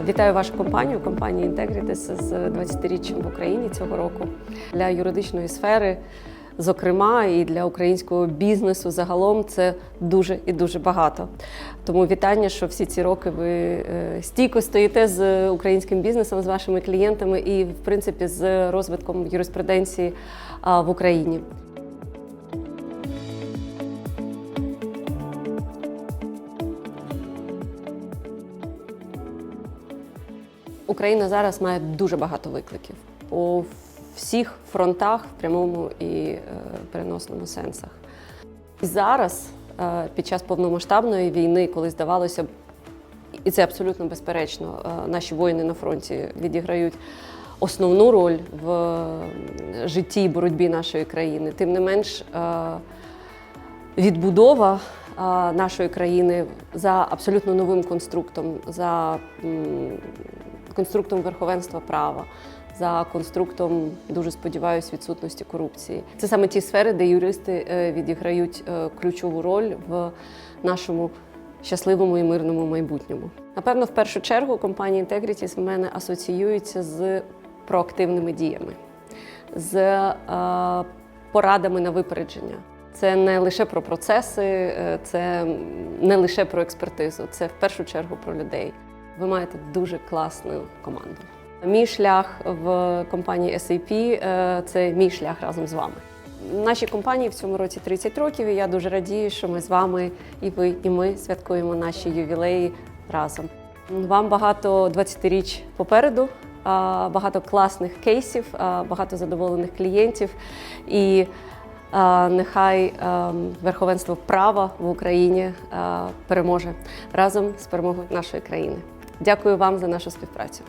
Вітаю вашу компанію, компанію Integritis з 20-річчям в Україні цього року. Для юридичної сфери, зокрема, і для українського бізнесу загалом це дуже і дуже багато. Тому вітання, що всі ці роки ви е, стійко стоїте з українським бізнесом, з вашими клієнтами і, в принципі, з розвитком юриспруденції в Україні. Україна зараз має дуже багато викликів по всіх фронтах в прямому і е, переносному сенсах. І зараз, е, під час повномасштабної війни, коли здавалося б, і це абсолютно безперечно, е, наші воїни на фронті відіграють основну роль в житті і боротьбі нашої країни. Тим не менш, відбудова нашої країни за абсолютно новим конструктом, за конструктом верховенства права, за конструктом, дуже сподіваюся, відсутності корупції. Це саме ті сфери, де юристи е, відіграють е, ключову роль в нашому щасливому і мирному майбутньому. Напевно, в першу чергу компанія Integrities в мене асоціюється з проактивними діями, з е, порадами на випередження. Це не лише про процеси, це не лише про експертизу, це в першу чергу про людей. Ви маєте дуже класну команду. Мій шлях в компанії SAP е, це мій шлях разом з вами. Нашій компанії в цьому році 30 років, і я дуже радію, що ми з вами і ви, і ми святкуємо наші ювілеї разом. Вам багато 20-річ попереду, багато класних кейсів, багато задоволених клієнтів. І нехай верховенство права в Україні переможе разом з перемогою нашої країни. Дякую вам за нашу співпрацю.